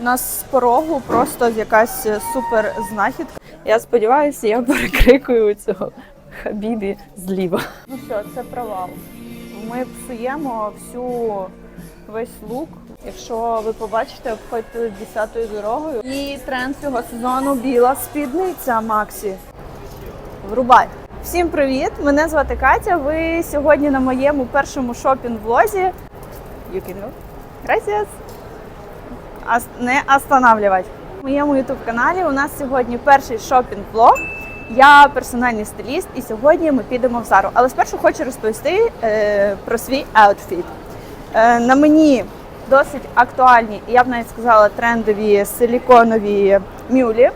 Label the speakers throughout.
Speaker 1: У нас з порогу просто якась супер знахідка. Я сподіваюся, я перекрикую цього хабібі зліва. Ну що, це провал. Ми псуємо всю весь лук. Якщо ви побачите, обходьте десятою дорогою. І тренд цього сезону біла спідниця Максі. Врубай! Всім привіт! Мене звати Катя. Ви сьогодні на моєму першому шопінг-влозі. You can go. Gracias. Не останавливать. В моєму youtube каналі у нас сьогодні перший шопінг-влог. Я персональний стиліст, і сьогодні ми підемо в Зару. Але спершу хочу розповісти е, про свій аутфіт. Е, на мені досить актуальні, і я б навіть сказала, трендові силіконові мюлі.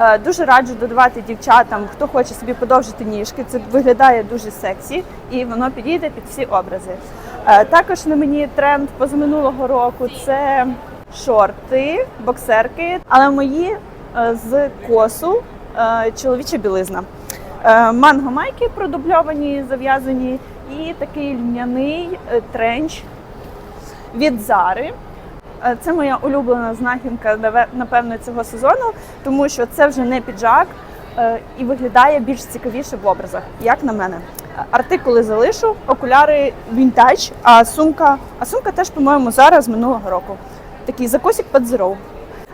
Speaker 1: Е, Дуже раджу додавати дівчатам, хто хоче собі подовжити ніжки. Це виглядає дуже сексі і воно підійде під всі образи. Е, Також на мені тренд позаминулого року це шорти, боксерки, але мої е, з косу е, чоловіча білизна. Е, Манго майки продубльовані, зав'язані, і такий льняний тренч від Зари. Це моя улюблена знахідка, напевно, цього сезону, тому що це вже не піджак і виглядає більш цікавіше в образах, як на мене. Артикули залишу, окуляри вінтаж, а сумка, а сумка теж, по-моєму, зараз минулого року. Такий закосик під зеров.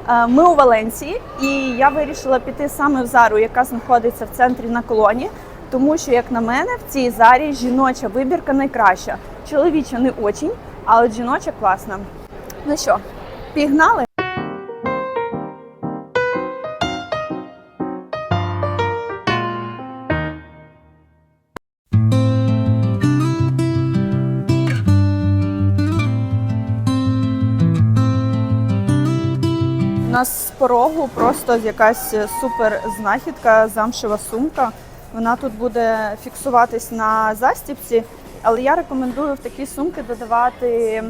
Speaker 1: Е, Ми у Валенції, і я вирішила піти саме в Зару, яка знаходиться в центрі на колоні. Тому що, як на мене, в цій зарі жіноча вибірка найкраща. Чоловіча не очень, а от жіноча класна. Ну що, пігнали? Порогу просто якась супер знахідка, замшева сумка. Вона тут буде фіксуватись на застіпці, але я рекомендую в такі сумки додавати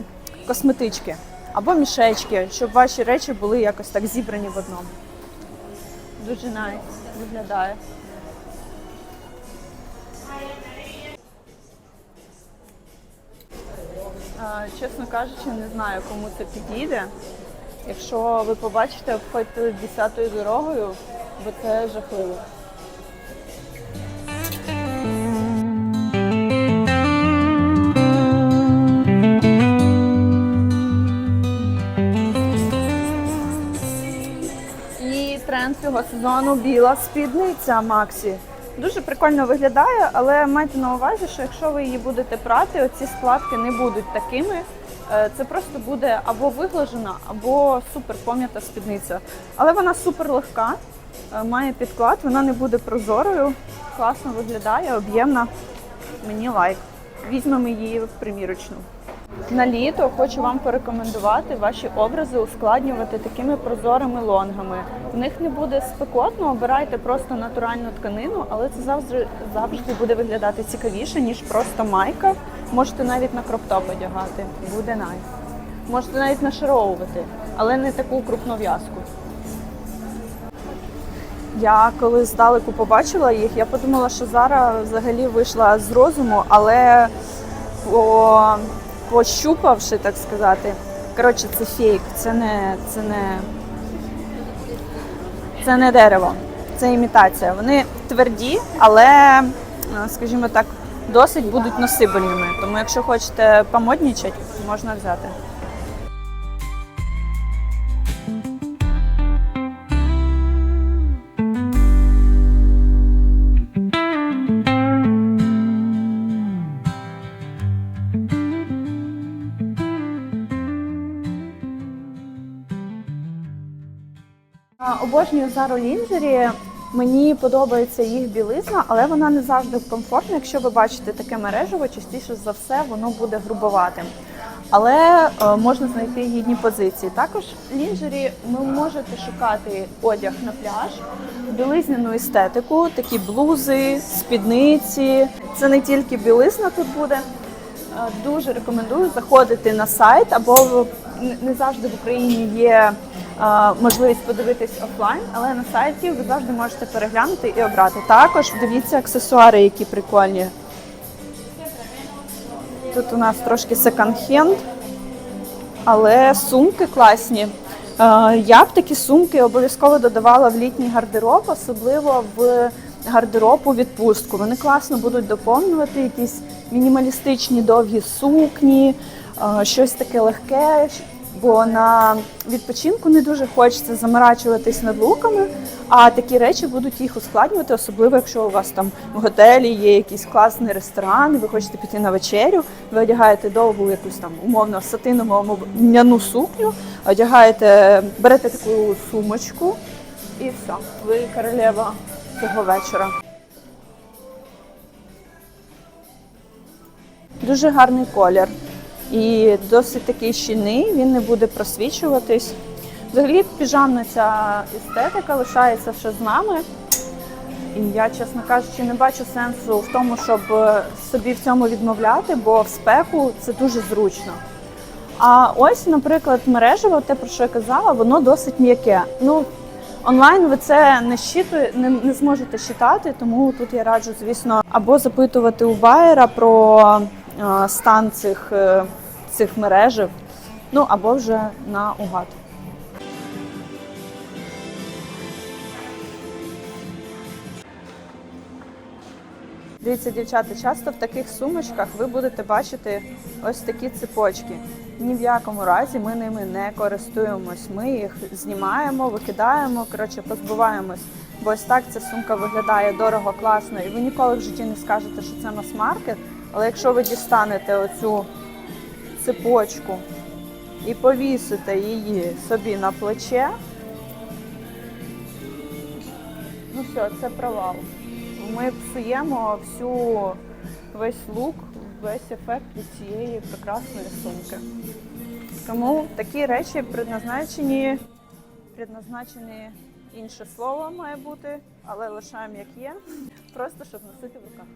Speaker 1: косметички або мішечки, щоб ваші речі були якось так зібрані в одному. Дуже найс виглядає. Чесно кажучи, не знаю, кому це підійде. Якщо ви побачите, обходьте десятою дорогою, бо це жахливо. І тренд цього сезону біла спідниця Максі. Дуже прикольно виглядає, але майте на увазі, що якщо ви її будете прати, оці складки не будуть такими. Е, Це просто буде або виглажена, або супер пом'ята спідниця. Але вона супер легка, е, має підклад, вона не буде прозорою, класно виглядає, об'ємна. Мені лайк. Візьмемо її в примірочну. На літо хочу вам порекомендувати ваші образи ускладнювати такими прозорими лонгами. В них не буде спекотно, обирайте просто натуральну тканину, але це завжди завжди буде виглядати цікавіше, ніж просто майка. Можете навіть на кроптоп одягати. Буде найс. Можете навіть нашаровувати, але не таку крупну в'язку. Я коли здалеку побачила їх, я подумала, що Зара взагалі вийшла з розуму, але по, пощупавши, так сказати, коротше, це фейк, це не, це не, це не дерево, це імітація. Вони тверді, але, е, скажімо так, досить будуть носибельними. Тому якщо хочете помоднічати, можна взяти. Обожнюю Зару Лінджері. Мені подобається їх білизна, але вона не завжди комфортна. Якщо ви бачите таке мережево, частіше за все воно буде грубоватим. Але е, можна знайти гідні позиції. Також в лінджері ви можете шукати одяг на пляж, білизняну естетику, такі блузи, спідниці. Це не тільки білизна тут буде. Е, Дуже рекомендую заходити на сайт, або в- не- завжди в Україні є можливість подивитись офлайн, але на сайті ви завжди можете переглянути і обрати. Також дивіться аксесуари, які прикольні. Тут у нас трошки секонд-хенд, але сумки класні. Е, Я б такі сумки обов'язково додавала в літній гардероб, особливо в гардероб у відпустку. Вони класно будуть доповнювати якісь мінімалістичні довгі сукні, е, щось таке легке. Бо на відпочинку не дуже хочеться заморачуватись над луками, а такі речі будуть їх ускладнювати, особливо якщо у вас там в готелі є якийсь класний ресторан, ви хочете піти на вечерю, ви одягаєте довгу якусь там умовно сатинову або сукню, одягаєте, берете таку сумочку і все. Ви королева цього вечора. Дуже гарний колір. І досить такий щільний, він не буде просвічуватись. Взагалі, піжамна ця естетика лишається ще з нами. І я, чесно кажучи, не бачу сенсу в тому, щоб е, собі в цьому відмовляти, бо в спеку це дуже зручно. А ось, наприклад, мережево, те, про що я казала, воно досить м'яке. Ну, онлайн ви це не, щитує, не, не зможете читати, тому тут я раджу, звісно, або запитувати у байера про е, стан цих, е, цих мережів, ну або вже на угад. Дивіться, дівчата, часто в таких сумочках ви будете бачити ось такі цепочки. Ні в якому разі ми ними не користуємось. Ми їх знімаємо, викидаємо, коротше, позбуваємось. Бо ось так ця сумка виглядає дорого, класно, і ви ніколи в житті не скажете, що це мас-маркет. Але якщо ви дістанете оцю цепочку і повісите її собі на плече, ну все, це провал ми псуємо всю весь лук, весь ефект від цієї прекрасної сумки. Тому такі речі предназначені, предназначені інше слово має бути, але лишаємо як є, просто щоб носити в руках.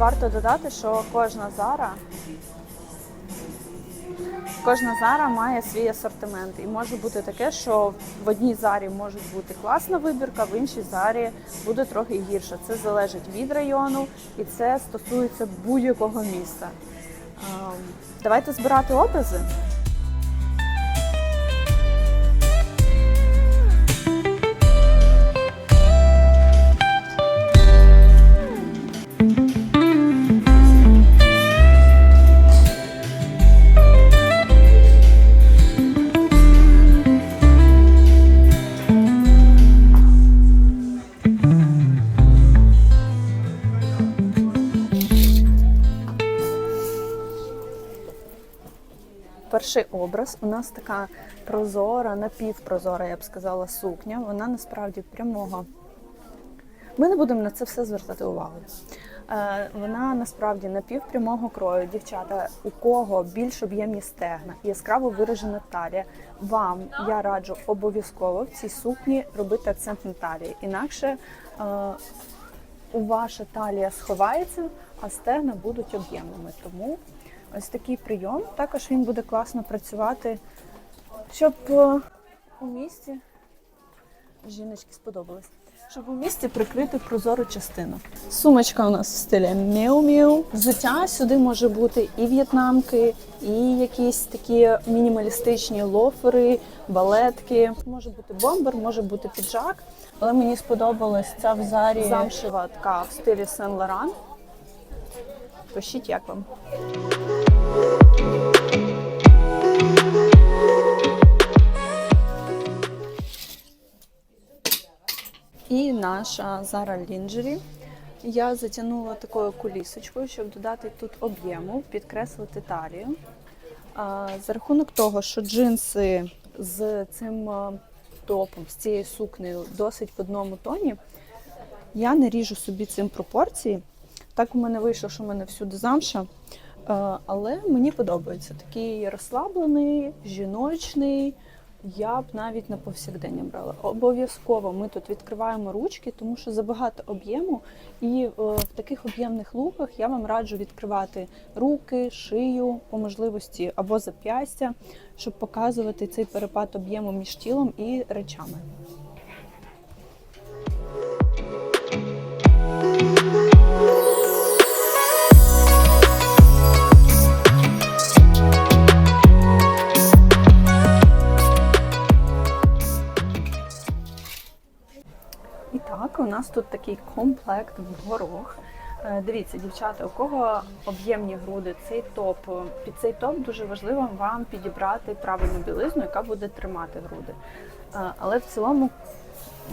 Speaker 1: Варто додати, що кожна зара Кожна зара має свій асортимент, і може бути таке, що в одній зарі може бути класна вибірка, в іншій зарі буде трохи гірше. Це залежить від району і це стосується будь-якого міста. Ем, Давайте збирати образи. Перший образ у нас така прозора, напівпрозора, я б сказала, сукня. Вона насправді прямого. Ми не будемо на це все звертати увагу. Е, Вона насправді напівпрямого крою. Дівчата, у кого більш об'ємні стегна, яскраво виражена талія. Вам я раджу обов'язково в цій сукні робити акцент на талії. Інакше е, у ваша талія сховається, а стегна будуть об'ємними. Тому ось такий прийом. Також він буде класно працювати, щоб е, у місті жіночки сподобалось. Щоб у місті прикрити прозору частину. Сумочка у нас в стилі міу-міу. Взуття сюди може бути і в'єтнамки, і якісь такі мінімалістичні лофери, балетки. Може бути бомбер, може бути піджак. Але мені сподобалась ця в зарі замшева така в стилі Сен Лоран. Пишіть, як вам. І наша Zara Lingerie. Я затягнула такою кулісочкою, щоб додати тут об'єму, підкреслити талію. За рахунок того, що джинси з цим топом, з цією сукнею досить в одному тоні, я не ріжу собі цим пропорції. Так у мене вийшло, що в мене всюди замша. Е, Але мені подобається такий розслаблений, жіночний. Я б навіть на повсякдення брала. Обов'язково ми тут відкриваємо ручки, тому що забагато об'єму. І е, в таких об'ємних луках я вам раджу відкривати руки, шию по можливості або зап'ястя, щоб показувати цей перепад об'єму між тілом і речами. Нас тут такий комплект в горох. Е, Дивіться, дівчата, у кого об'ємні груди, цей топ. Під цей топ дуже важливо вам підібрати правильну білизну, яка буде тримати груди. Е, Але в цілому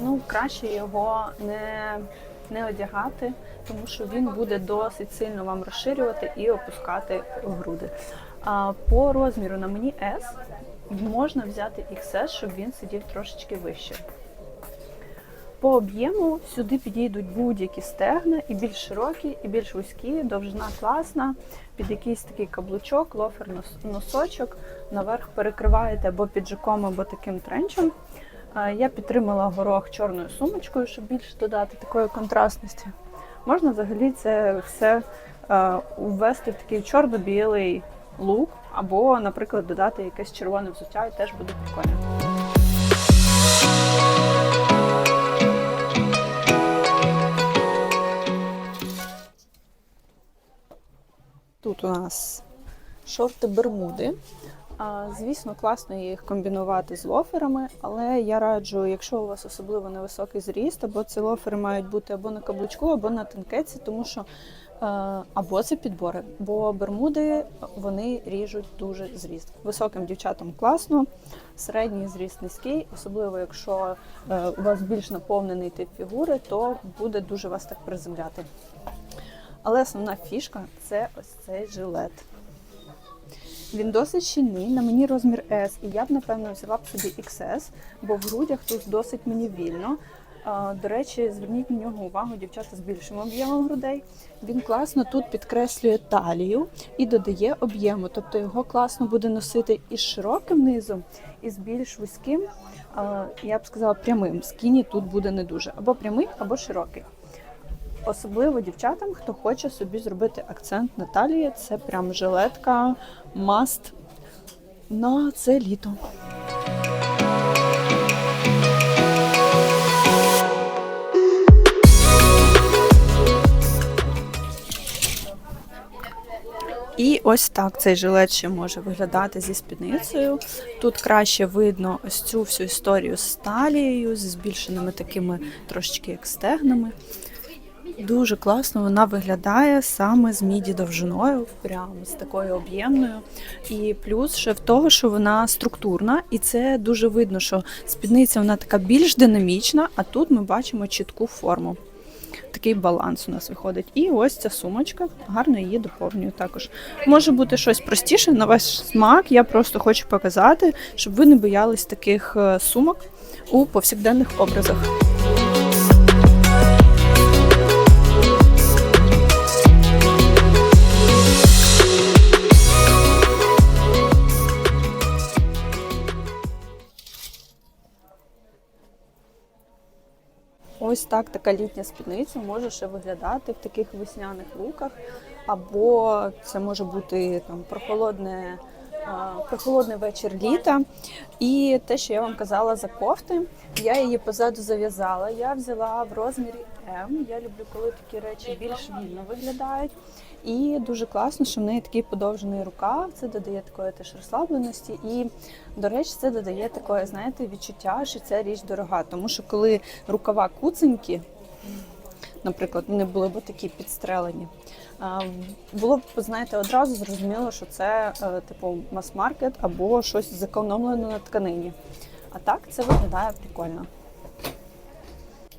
Speaker 1: ну, краще його не, не одягати, тому що він буде досить сильно вам розширювати і опускати груди. По розміру на мені S можна взяти XS, щоб він сидів трошечки вище. По об'єму сюди підійдуть будь-які стегна, і більш широкі, і більш вузькі, довжина класна, під якийсь такий каблучок, лофер носочок, наверх перекриваєте або піджаком, або таким тренчем. Я підтримала горох чорною сумочкою, щоб більше додати такої контрастності. Можна взагалі це все ввести в такий чорно-білий лук, або, наприклад, додати якесь червоне взуття, і теж буде прикольно. Тут у нас шорти бермуди. А, Звісно, класно їх комбінувати з лоферами, але я раджу, якщо у вас особливо невисокий зріст, або ці лофери мають бути або на каблучку, або на тенкеці, тому що е, або це підбори, бо бермуди вони ріжуть дуже зріст. Високим дівчатам класно, середній зріст низький, особливо якщо е, у вас більш наповнений тип фігури, то буде дуже вас так приземляти. Але основна фішка це ось цей жилет. Він досить щільний, на мені розмір S, і я б, напевно, взяла б собі XS, бо в грудях тут досить мені вільно. До речі, зверніть на нього увагу, дівчата з більшим об'ємом грудей. Він класно тут підкреслює талію і додає об'єму. Тобто його класно буде носити і з широким низом, і з більш вузьким, я б сказала, прямим. Скіні тут буде не дуже. Або прямий, або широкий. Особливо дівчатам, хто хоче собі зробити акцент на талії, це прям жилетка маст на це літо. І ось так цей жилет ще може виглядати зі спідницею. Тут краще видно ось цю всю історію з талією, зі збільшеними такими трошечки як стегнами. Дуже класно вона виглядає саме з міді довжиною, прямо з такою об'ємною. І плюс ще в того, що вона структурна, і це дуже видно, що спідниця вона така більш динамічна, а тут ми бачимо чітку форму. Такий баланс у нас виходить. І ось ця сумочка, гарно її доповнює також. Може бути щось простіше на ваш смак. Я просто хочу показати, щоб ви не боялись таких е, сумок у повсякденних образах. Ось так така літня спідниця може ще виглядати в таких весняних луках, або це може бути там прохолодне, прохолодний вечір літа. І те, що я вам казала за кофти, я її позаду зав'язала. Я взяла в розмірі М. Я люблю, коли такі речі більш вільно виглядають. І дуже класно, що в неї такий подовжений рукав. Це додає такої теж розслабленості. І, до речі, це додає такої, знаєте, відчуття, що ця річ дорога. Тому що коли рукава куценькі, наприклад, вони були б такі підстрелені. Було б, знаєте, одразу зрозуміло, що це е, типу мас-маркет або щось зекономлено на тканині. А так це виглядає прикольно.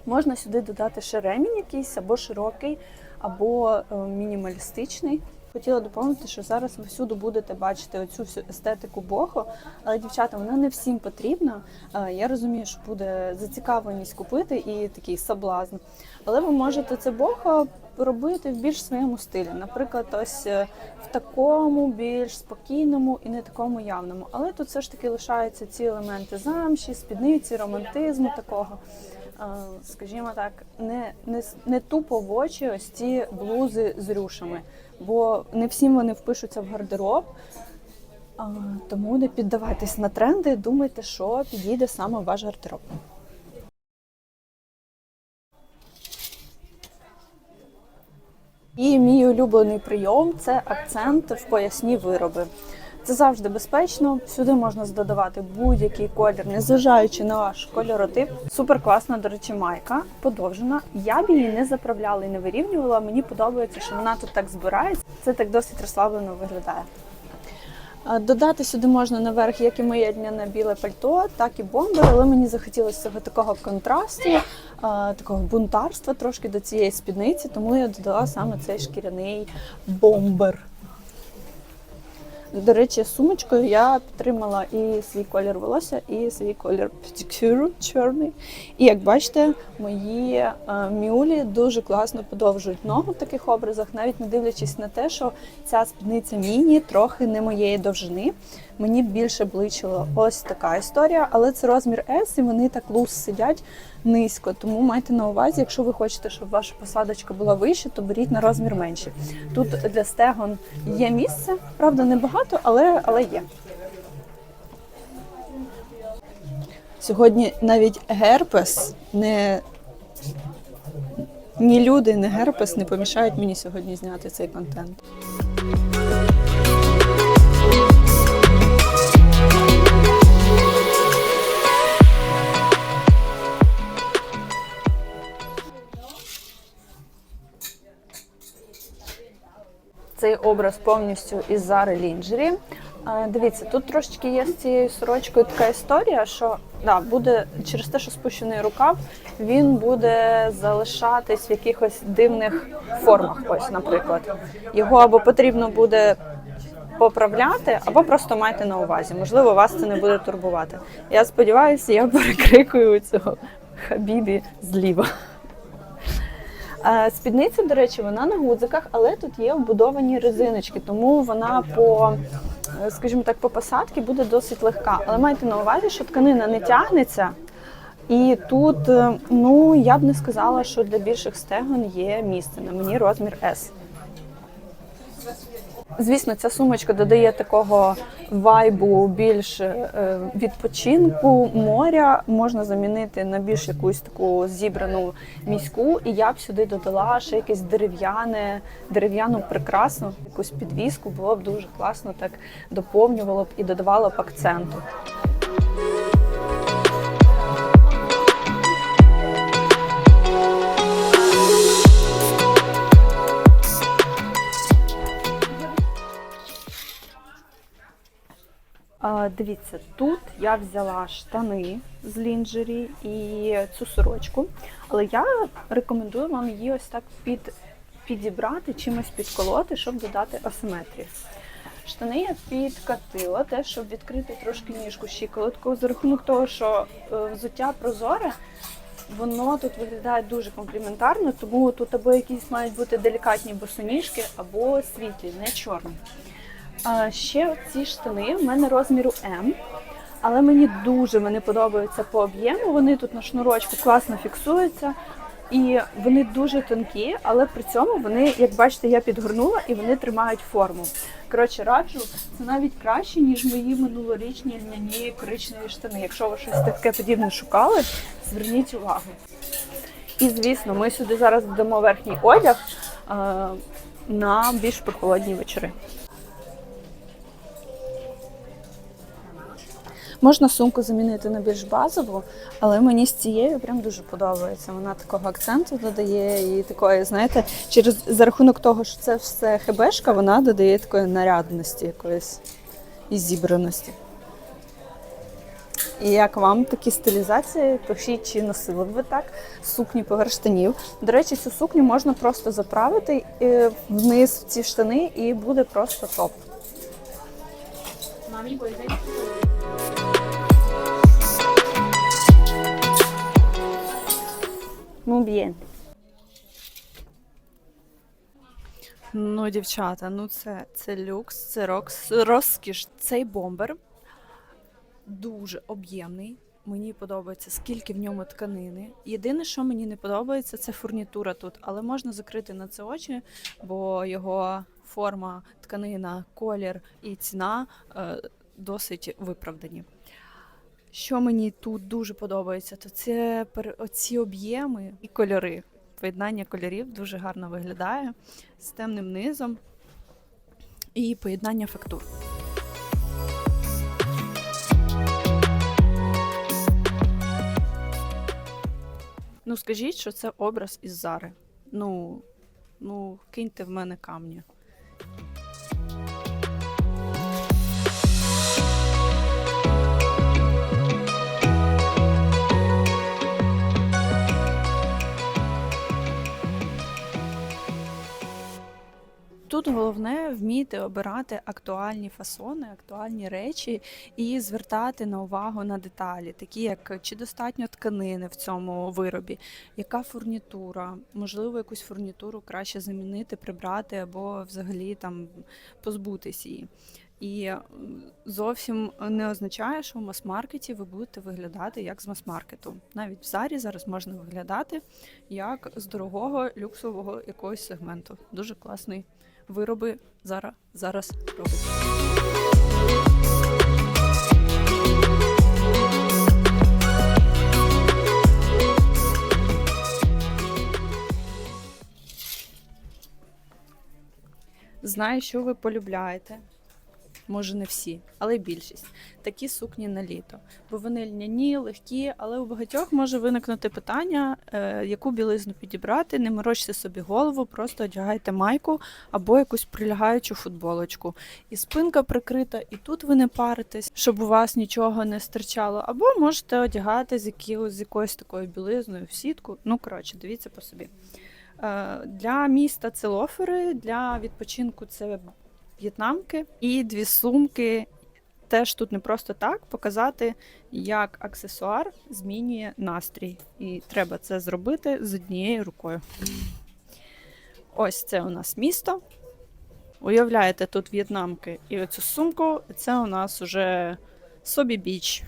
Speaker 1: Можна сюди додати ще ремінь якийсь, або широкий, або е, мінімалістичний. Хотіла доповнити, що зараз ви всюди будете бачити оцю всю естетику бохо, але дівчата, вона не всім потрібна. Е, Я розумію, що буде зацікавленість купити і такий соблазн. Але ви можете це бохо робити в більш своєму стилі. Наприклад, ось е, в такому більш спокійному і не такому явному. Але тут все ж таки лишаються ці елементи замші, спідниці, романтизму такого. Скажімо так, не, не, не тупо в очі ось ці блузи з рюшами, бо не всім вони впишуться в гардероб. Тому не піддавайтесь на тренди, думайте, що підійде саме ваш гардероб. І мій улюблений прийом це акцент в поясні вироби. Це завжди безпечно. Сюди можна додавати будь-який колір, незважаючи на ваш кольоротип. Супер класна, до речі, майка подовжена. Я б її не заправляла і не вирівнювала. Мені подобається, що вона тут так збирається. Це так досить розслаблено виглядає. Додати сюди можна наверх як і моє льняне біле пальто, так і бомбер, але мені захотілося цього такого контрасту, такого бунтарства трошки до цієї спідниці, тому я додала саме цей шкіряний бомбер. До речі, сумочкою я підтримала і свій колір волосся, і свій колір педикюру чорний. І як бачите, мої е, мюлі дуже класно подовжують ногу в таких образах, навіть не дивлячись на те, що ця спідниця міні трохи не моєї довжини. Мені більше бличила ось така історія, але це розмір S, і вони так луз сидять низько. Тому майте на увазі, якщо ви хочете, щоб ваша посадочка була вища, то беріть на розмір менше. Тут для стегон є місце, правда, небагато, але, але є. Сьогодні навіть герпес не ні люди, ні герпес не помішають мені сьогодні зняти цей контент. Цей образ повністю із Зари Лінджері. Е, Дивіться, тут трошечки є з цією сорочкою така історія, що да, буде через те, що спущений рукав, він буде залишатись в якихось дивних формах. Ось, наприклад, його або потрібно буде поправляти, або просто майте на увазі. Можливо, вас це не буде турбувати. Я сподіваюся, я перекрикую цього хабібі зліва. Спідниця, до речі, вона на гудзиках, але тут є вбудовані резиночки, тому вона по, е, скажімо так, по посадці буде досить легка. Але майте на увазі, що тканина не тягнеться. І тут, е, ну я б не сказала, що для більших стегон є місце. На мені розмір S. Звісно, ця сумочка додає такого вайбу більш е, відпочинку моря. Можна замінити на більш якусь таку зібрану міську. І я б сюди додала ще якесь дерев'яне, дерев'яну прикрасу, якусь підвіску. Було б дуже класно, так доповнювало б і додавало б акценту. Дивіться, тут я взяла штани з лінджері і цю сорочку, але я рекомендую вам її ось так під, підібрати, чимось підколоти, щоб додати асиметрію. Штани я підкатила, те, щоб відкрити трошки ніжку щиколотку, за рахунок того, що е, взуття прозоре, воно тут виглядає дуже компліментарно, тому тут або якісь мають бути делікатні босоніжки, або світлі, не чорні. А ще ці штани в мене розміру М, але мені дуже вони подобаються по об'єму. Вони тут на шнурочку класно фіксуються. І вони дуже тонкі, але при цьому вони, як бачите, я підгорнула і вони тримають форму. Коротше, раджу, це навіть краще, ніж мої минулорічні льняні коричневі штани. Якщо ви щось таке подібне шукали, зверніть увагу. І звісно, ми сюди зараз додамо верхній одяг е, на більш прохолодні вечори. Можна сумку замінити на більш базову, але мені з цією прям дуже подобається. Вона такого акценту додає і такої, знаєте, через за рахунок того, що це все хебешка, вона додає такої нарядності якоїсь і зібраності. І як вам такі стилізації? Пишіть, чи носили б ви так сукні поверх штанів. До речі, цю сукню можна просто заправити е, вниз в ці штани, і буде просто топ. Ну, б'є. Ну, дівчата, ну це, це люкс, це рокс, розкіш. Цей бомбер дуже об'ємний. Мені подобається, скільки в ньому тканини. Єдине, що мені не подобається, це фурнітура тут, але можна закрити на це очі, бо його форма, тканина, колір і ціна е, досить виправдані. Що мені тут дуже подобається, то це оці об'єми і кольори. Поєднання кольорів дуже гарно виглядає з темним низом і поєднання фактур. Ну, скажіть, що це образ із зари. Ну, ну, киньте в мене камні. Тут головне вміти обирати актуальні фасони, актуальні речі і звертати на увагу на деталі, такі як чи достатньо тканини в цьому виробі, яка фурнітура, можливо, якусь фурнітуру краще замінити, прибрати або взагалі там позбутись її. І зовсім не означає, що в мас-маркеті ви будете виглядати як з мас-маркету. Навіть в зарі зараз можна виглядати як з дорогого люксового якогось сегменту. Дуже класний вироби зараз, зараз робить. Знаю, що ви полюбляєте. Може, не всі, але більшість. Такі сукні на літо. Бо вони льняні, легкі, але у багатьох може виникнути питання, е, яку білизну підібрати. Не морочте собі голову, просто одягайте майку або якусь прилягаючу футболочку. І спинка прикрита, і тут ви не паритесь, щоб у вас нічого не стирчало. Або можете одягати з, якою, з якоюсь такою білизною в сітку. Ну, коротше, дивіться по собі. Е, Для міста це лофери, для відпочинку це в'єтнамки і дві сумки. Теж тут не просто так показати, як аксесуар змінює настрій. І треба це зробити з однією рукою. Ось це у нас місто. Уявляєте, тут в'єтнамки і оцю сумку. Це у нас уже собі біч.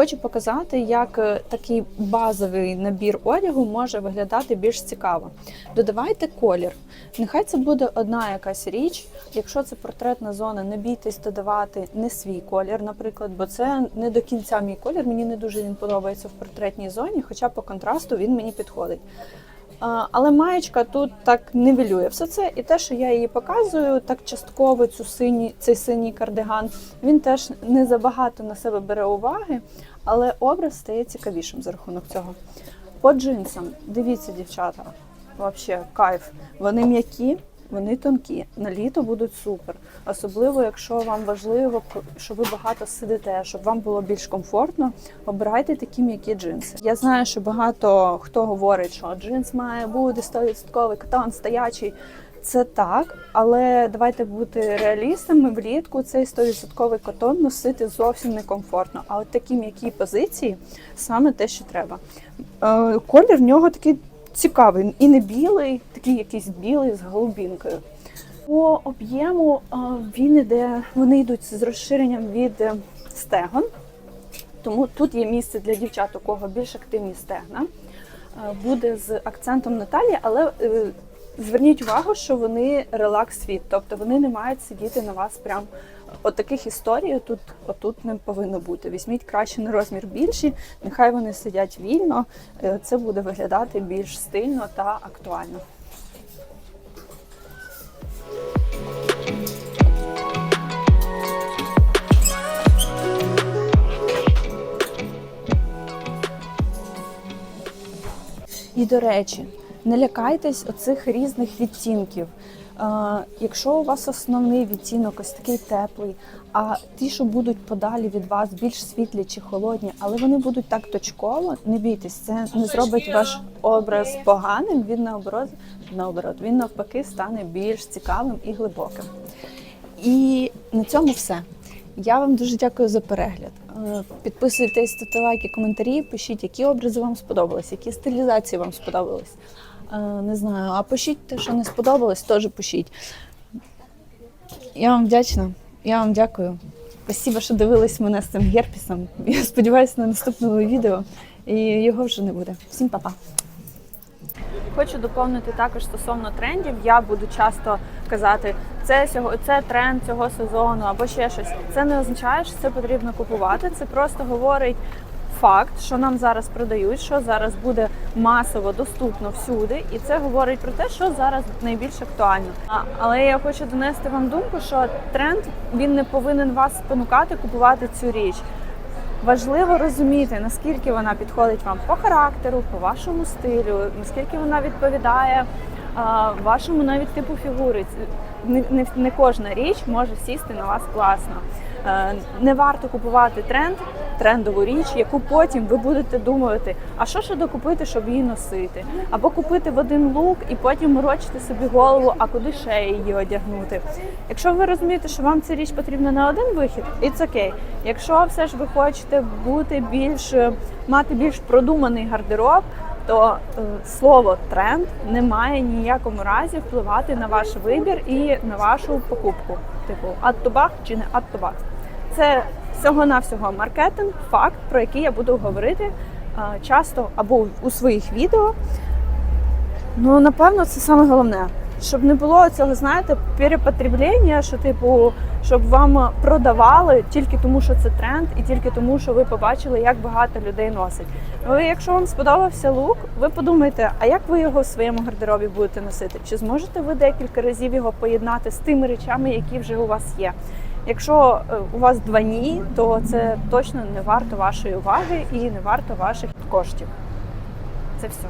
Speaker 1: Хочу показати, як е, такий базовий набір одягу може виглядати більш цікаво. Додавайте колір. Нехай це буде одна якась річ. Якщо це портретна зона, не бійтесь додавати не свій колір, наприклад, бо це не до кінця мій колір. Мені не дуже він подобається в портретній зоні, хоча по контрасту він мені підходить. Але маєчка тут так нивелює все це, і те, що я її показую, так частково цю сині, цей синій кардиган, він теж не забагато на себе бере уваги, але образ стає цікавішим за рахунок цього. По джинсам, дивіться, дівчата, взагалі кайф. Вони м'які, вони тонкі. На літо будуть супер. Особливо, якщо вам важливо, що ви багато сидите, щоб вам було більш комфортно, обирайте такі м'які джинси. Я знаю, що багато хто говорить, що джинс має бути 100% катан стоячий. Це так, але давайте бути реалістами. Влітку цей 100% котон носити зовсім некомфортно. А от такі м'які позиції саме те, що треба. Е, Колір в нього такий цікавий і не білий, такий якийсь білий з голубінкою. По об'єму е, він іде, вони йдуть з розширенням від е, стегон. Тому тут є місце для дівчат, у кого більш активні стегна. Буде з акцентом на талії, але зверніть увагу, що вони релакс фіт, тобто вони не мають сидіти на вас прям. От таких історій тут отут не повинно бути. Візьміть краще на розмір більші, нехай вони сидять вільно. Е, Це буде виглядати більш стильно та актуально. І до речі, не лякайтесь оцих різних відтінків. Е, якщо у вас основний відтінок ось такий теплий, а ті, що будуть подалі від вас, більш світлі чи холодні, але вони будуть так точково, не бійтесь, це не зробить ваш образ поганим. Він наоборот, наоборот, він навпаки стане більш цікавим і глибоким. І на цьому все. Я вам дуже дякую за перегляд. Е, Підписуйтесь, ставте лайки, коментарі, пишіть, які образи вам сподобались, які стилізації вам сподобались. Е, Не знаю, а пишіть те, що не сподобалось, теж пишіть. Я вам вдячна, я вам дякую. Спасибо, що дивились мене з цим герпісом. Я сподіваюся на наступному відео, і його вже не буде. Всім па-па. Хочу доповнити також стосовно трендів. Я буду часто казати, це сього, це тренд цього сезону або ще щось. Це не означає, що це потрібно купувати. Це просто говорить факт, що нам зараз продають, що зараз буде масово доступно всюди, і це говорить про те, що зараз найбільш актуально. А, але я хочу донести вам думку, що тренд він не повинен вас спонукати купувати цю річ. Важливо розуміти, наскільки вона підходить вам по характеру, по вашому стилю, наскільки вона відповідає а, вашому навіть типу фігури. Не, не, не кожна річ може сісти на вас класно. Е, Не варто купувати тренд, трендову річ, яку потім ви будете думати, а що ще докупити, щоб її носити, або купити в один лук і потім морочити собі голову, а куди ще її одягнути. Якщо ви розумієте, що вам ця річ потрібна на один вихід, it's окей. Якщо все ж ви хочете бути більш мати більш продуманий гардероб, то е, слово тренд не має ніякому разі впливати на ваш вибір і на вашу покупку. Типу, ат-тобак чи не ат-тобак. Це всього-навсього маркетинг, факт, про який я буду говорити е, часто або у своїх відео. Ну, напевно, це саме головне. Щоб не було цього, знаєте, перепотреблення, що типу, щоб вам продавали тільки тому, що це тренд, і тільки тому, що ви побачили, як багато людей носить. Ви, якщо вам сподобався лук, ви подумайте, а як ви його в своєму гардеробі будете носити? Чи зможете ви декілька разів його поєднати з тими речами, які вже у вас є? Якщо е, у вас два ні, то це точно не варто вашої уваги і не варто ваших коштів. Це все.